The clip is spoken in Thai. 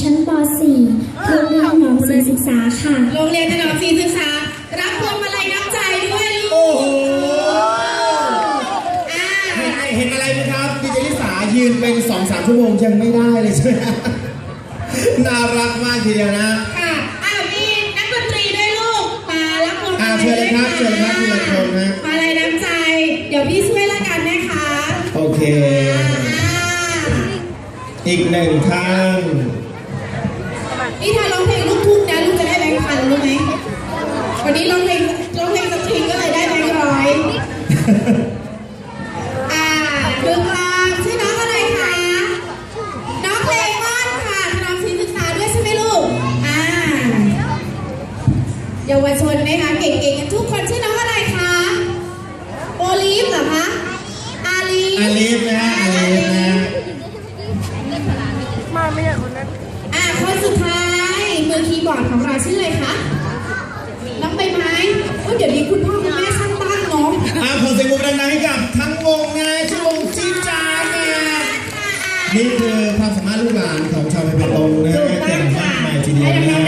ชั้นป .4 โรงเรียนหนองศรีศึกษาค่ะ โรงเรียนถนอมศรีศึกษา รับพวงมาลัยน้ำใจด้วยลูโอ้กโหอ่าเห็นเห็นอะไรไหมครับดีเจลิสายืนเป็นสองสามชั่วโมงยังไม่ได้เลยใช่ไหมน่ารักมากทีเดียวนะค่ะอ้าวมีนักดนตรีด้วยลูกมารับพวงมาอ่าลัยเชิญเลยครับเชิญเลยครับทีละคนนะมาลัยน้ำใจ เดี๋ยวพี่ช่วยละกันนะคะโอเค อ่า อีกหนึ่งท่าน นี่ถ้าร้องเพลงลูกทุ่งนะลูกจะได้แบงค์พันรู้ไหมวันนี้ร้องเพลงร้องเพลงสตริงก็เลยได้แบงค์ร้อย อ่าดึงกลางชื่อน้องอะไรคะ น้องเลมอนค่ะทนอมศรีศึกษาด้วยใช่ไหมลูก อ่า เยาวชนนะคะเก่งๆกันทุกคนชื่อน้องอะไรคะ โอลิฟเหรอคะ อาลีฟอาลีฟนะฮะอาลีฟนะฮะอ่าคน สุดท้ายมือคีย์บอร์ดของเราชื่ออะไรคะน้องใบไม้โอ้ยเดี๋ยวนี้คุณพ่อคุณแม่ช่างตั้งเนาะอ่าขอเสียงปรบมือดังๆให้กับทั้งวงนะชื่อวงจีดจาดนะนี่คือความสามารถลูกหลานของชาวไทยเปตงนะถูฮะกต้เก่องงค่ะมากมายทีเดียวให้นะ